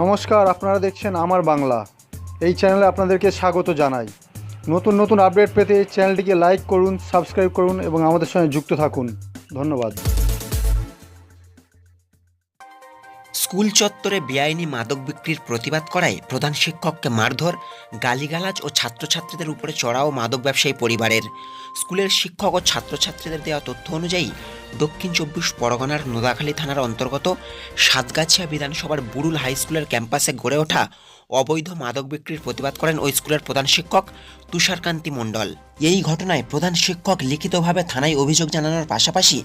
নমস্কার, আপনারা দেখছেন আমার বাংলা। এই চ্যানেলে আপনাদেরকে স্বাগত জানাই। নতুন নতুন আপডেট পেতে চ্যানেলটিকে লাইক করুন, সাবস্ক্রাইব করুন এবং আমাদের সঙ্গে যুক্ত থাকুন। ধন্যবাদ। স্কুল চত্বরে বেআইনি মাদক বিক্রির প্রতিবাদ করায় প্রধান শিক্ষককে মারধর, গালিগালাজ ও ছাত্রছাত্রীদের উপরে চড়াও মাদক ব্যবসায়ী পরিবারের। স্কুলের শিক্ষক ও ছাত্রছাত্রীদের দেওয়া তথ্য অনুযায়ী, দক্ষিণ চব্বিশ পরগনার নোদাখালী থানার অন্তর্গত সাতগাছিয়া বিধানসভার বুরুল হাই স্কুলের ক্যাম্পাসে গড়ে ওঠা অবৈধ মাদক বিক্রির প্রতিবাদ করেন ওই স্কুলের প্রধান শিক্ষক তুষারকান্তি মণ্ডল। এই ঘটনায় প্রধান শিক্ষক লিখিতভাবে থানায় অভিযোগ জানানোর পাশাপাশি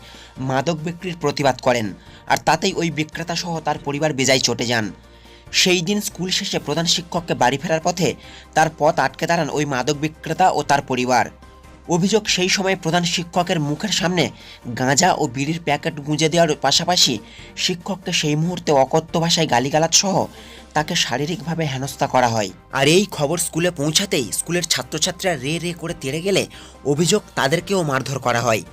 মাদক বিক্রির প্রতিবাদ করেন আর তাতেই ওই বিক্রেতা সহ তার পরিবার বেজায় চটে যান। সেই দিন স্কুল শেষে প্রধান শিক্ষককে বাড়ি ফেরার পথে তার পথ আটকে দাঁড়ান ওই মাদক বিক্রেতা ও তার পরিবার। অভিযোগ সেই সময় প্রধান শিক্ষকের মুখের সামনে গাঁজা ও বিড়ির প্যাকেট গুঁজে দেওয়ার পাশাপাশি শিক্ষককে সেই মুহূর্তে অকথ্য ভাষায় গালিগালাজ সহ তাকে শারীরিকভাবে হেনস্থা করা হয়। আর এই খবর স্কুলে পৌঁছাতেই স্কুলের ছাত্রছাত্রীরা রে রে করে তেড়ে গেলে অভিযোগ তাদেরকেও মারধর করা হয়।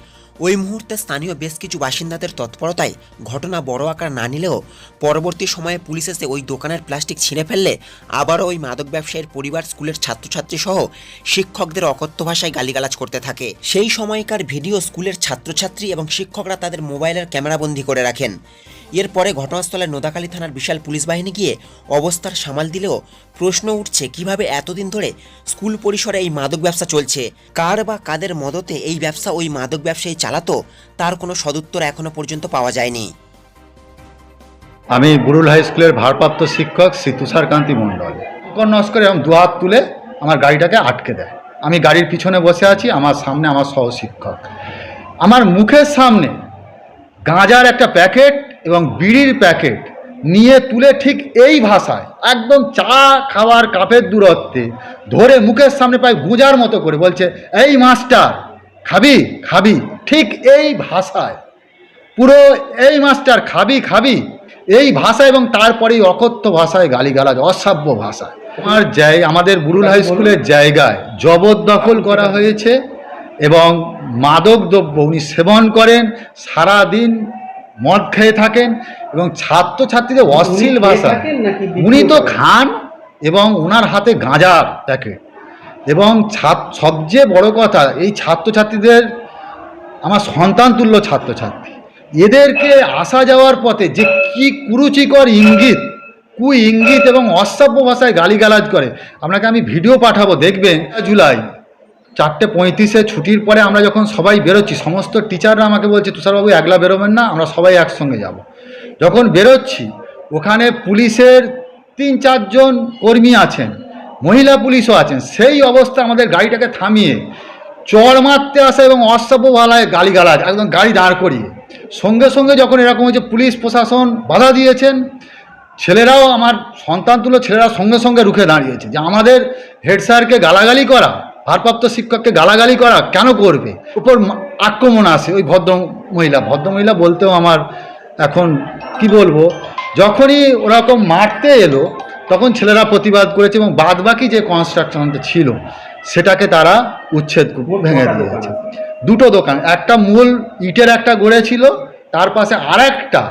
ওই মুহূর্তে স্থানীয় বেশ কিছু বাসিন্দাদের তৎপরতায় ঘটনা বড় আকার না নিলেও পরবর্তী সময়ে পুলিশ এসে ওই দোকানের প্লাস্টিক ছিঁড়ে ফেললে আবারও ওই মাদক ব্যবসায়ীর পরিবার, স্কুলের ছাত্রছাত্রী সহ শিক্ষকদের অকথ্য ভাষায় গালিগালাজ করতে থাকে। সেই সময়কার ভিডিও স্কুলের ছাত্রছাত্রী এবং শিক্ষকরা তাদের মোবাইলের ক্যামেরাবন্দি করে রাখেন। এরপরে ঘটনাস্থলে নোদাখালী থানার বিশাল পুলিশ বাহিনী গিয়ে অবস্থার সামাল দিলেও প্রশ্ন উঠছে কীভাবে এতদিন ধরে স্কুল পরিসরে এই মাদক ব্যবসা চলছে। কার বা কাদের মদতে এই ব্যবসা ওই মাদক ব্যবসায়ী চালাতো, তার কোনো সদুত্তর এখনও পর্যন্ত পাওয়া যায়নি। আমি বুরুল হাই স্কুলের ভারপ্রাপ্ত শিক্ষক শ্রী তুষারকান্তি মণ্ডল। নস্কর এবং দু হাত তুলে আমার গাড়িটাকে আটকে দেয়। আমি গাড়ির পিছনে বসে আছি, আমার সামনে আমার সহশিক্ষক। আমার মুখের সামনে গাঁজার একটা প্যাকেট এবং বিড়ির প্যাকেট নিয়ে তুলে ঠিক এই ভাষায়, একদম চা খাওয়ার কাপের দূরত্বে ধরে মুখের সামনে প্রায় গুজার মতো করে বলছে, এই মাস্টার, খাবি খাবি। ঠিক এই ভাষায়, পুরো এই মাস্টার, খাবি খাবি। এই ভাষা এবং তারপরেই অকথ্য ভাষায় গালিগালাজ, অসাব্য ভাষায়। আমার জায় আমাদের বুরুল হাই স্কুলের জায়গায় জবরদখল করা হয়েছে এবং মাদক দ্রব্য উনি সেবন করেন সারা দিন মদ খেয়ে থাকেন এবং ছাত্রছাত্রীদের অশ্লীল ভাষা। উনি তো খান এবং ওনার হাতে গাঁজার প্যাকেট। এবং সবচেয়ে বড় কথা, এই ছাত্রছাত্রীদের আমার সন্তান তুল্য ছাত্রছাত্রী। এদেরকে আসা যাওয়ার পথে যে কি কুরুচিকর ইঙ্গিত কু ইঙ্গিত এবং অসভ্য ভাষায় গালিগালাজ করে। আপনাকে আমি ভিডিও পাঠাবো, দেখবেন, জুলাই। চারটে পঁয়ত্রিশে ছুটির পরে আমরা যখন সবাই বেরোচ্ছি, সমস্ত টিচাররা আমাকে বলছে, তুষারবাবু, একলা বেরোবেন না, আমরা সবাই একসঙ্গে যাব। যখন বেরোচ্ছি, ওখানে পুলিশের তিন চারজন কর্মী আছেন, মহিলা পুলিশও আছেন সেই অবস্থা আমাদের গাড়িটাকে থামিয়ে চড় মারতে আসা এবং অসভ্য ভালায় গালিগালাজ, একদম গাড়ি দাঁড় করিয়ে সঙ্গে সঙ্গে যখন এরকম হয়েছে, পুলিশ প্রশাসন বাধা দিয়েছেন, ছেলেরাও আমার সন্তান তুলো, ছেলেরা সঙ্গে সঙ্গে রুখে দাঁড়িয়েছে যে আমাদের হেড স্যারকে গালাগালি করা ভারপ্রাপ্ত শিক্ষককে গালাগালি করা কেন করবে? উপর আক্রমণ আসে ওই ভদ্র মহিলা। ভদ্র মহিলা বলতেও আমার এখন কি বলব যখনই ওরকম মারতে এলো তখন ছেলেরা প্রতিবাদ করেছে এবং বাদবাকি যে কনস্ট্রাকশনটা ছিল সেটাকে তারা উচ্ছেদ ভেঙে দিয়েছে দুটো দোকান একটা মূল ইটের একটা গড়েছিল তার পাশে আরেকটা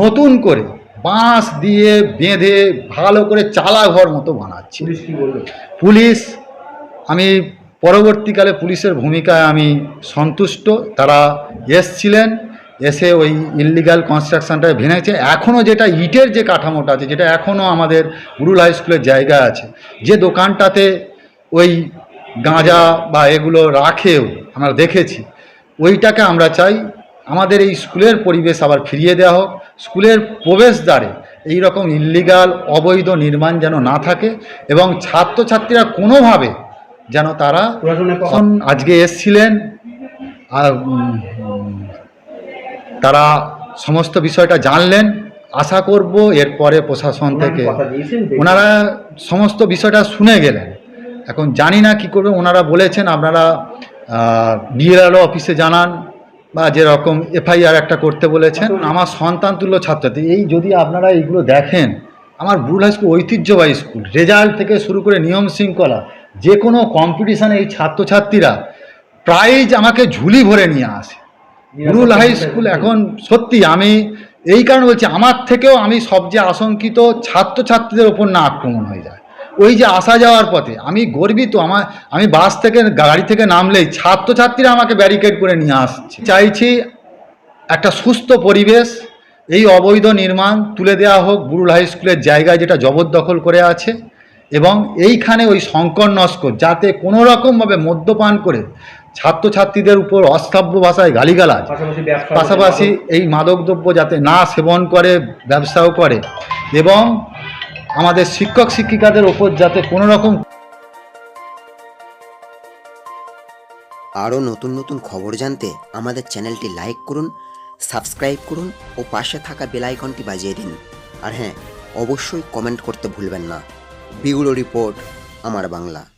নতুন করে বাঁশ দিয়ে বেঁধে ভালো করে চালা ঘর মতো বানাচ্ছে। পুলিশ আমি পরবর্তীকালে পুলিশের ভূমিকায় আমি সন্তুষ্ট। তারা এসছিলেন, এসে ওই ইললিগাল কনস্ট্রাকশনটা ভেঙেছে এখনও যেটা ইটের যে কাঠামোটা আছে, যেটা এখনও আমাদের রুল হাই স্কুলের জায়গা আছে, যে দোকানটাতে ওই গাঁজা বা এগুলো রাখেও আমরা দেখেছি, ওইটাকে আমরা চাই। আমাদের এই স্কুলের পরিবেশ আবার ফিরিয়ে দেওয়া হোক। স্কুলের প্রবেশদ্বারে এই রকম ইল্লিগাল অবৈধ নির্মাণ যেন না থাকে এবং ছাত্রছাত্রীরা কোনোভাবে যেন তারা আজকে এসছিলেন আর তারা সমস্ত বিষয়টা জানলেন। আশা করব এরপরে প্রশাসন থেকে ওনারা সমস্ত বিষয়টা শুনে গেলেন। এখন জানি না কি করবে ওনারা বলেছেন আপনারা বিএলআরও অফিসে জানান বা যেরকম এফআইআর একটা করতে বলেছেন। আমার সন্তান তুল্য ছাত্রছাত্রী এই যদি আপনারা এইগুলো দেখেন আমার বুল হাই স্কুল ঐতিহ্যবাহী স্কুল। রেজাল্ট থেকে শুরু করে নিয়ম শৃঙ্খলা যে কোনো কম্পিটিশানে এই ছাত্রছাত্রীরা প্রাইজ আমাকে ঝুলি ভরে নিয়ে আসে। রুল হাই স্কুল এখন সত্যি আমি এই কারণে বলছি আমার থেকেও আমি সবচেয়ে আশঙ্কিত ছাত্রছাত্রীদের ওপর না আক্রমণ হয়ে যায়। ওই যে আসা যাওয়ার পথে আমি গর্বিত আমার আমি বাস থেকে গাড়ি থেকে নামলেই ছাত্রছাত্রীরা আমাকে ব্যারিকেড করে নিয়ে আসছে। চাইছি একটা সুস্থ পরিবেশ এই অবৈধ নির্মাণ তুলে দেওয়া হোক বুরুল হাই স্কুলের জায়গায় যেটা জবরদখল করে আছে এবং এইখানে ওই শঙ্কর নস্কর যাতে কোনো রকমভাবে মদ্যপান করে ছাত্রছাত্রীদের উপর অস্তাব্য ভাষায় গালিগালাজ পাশাপাশি এই মাদকদ্রব্য যাতে না সেবন করে ব্যবসাও করে এবং আমাদের শিক্ষক শিক্ষিকাদের ওপর যাতে কোনো রকম আরও নতুন নতুন খবর জানতে আমাদের চ্যানেলটি লাইক করুন সাবস্ক্রাইব করুন ও পাশে থাকা বেল আইকনটি বাজিয়ে দিন। আর হ্যাঁ অবশ্যই কমেন্ট করতে ভুলবেন না। বিগুলো রিপোর্ট, আমার বাংলা।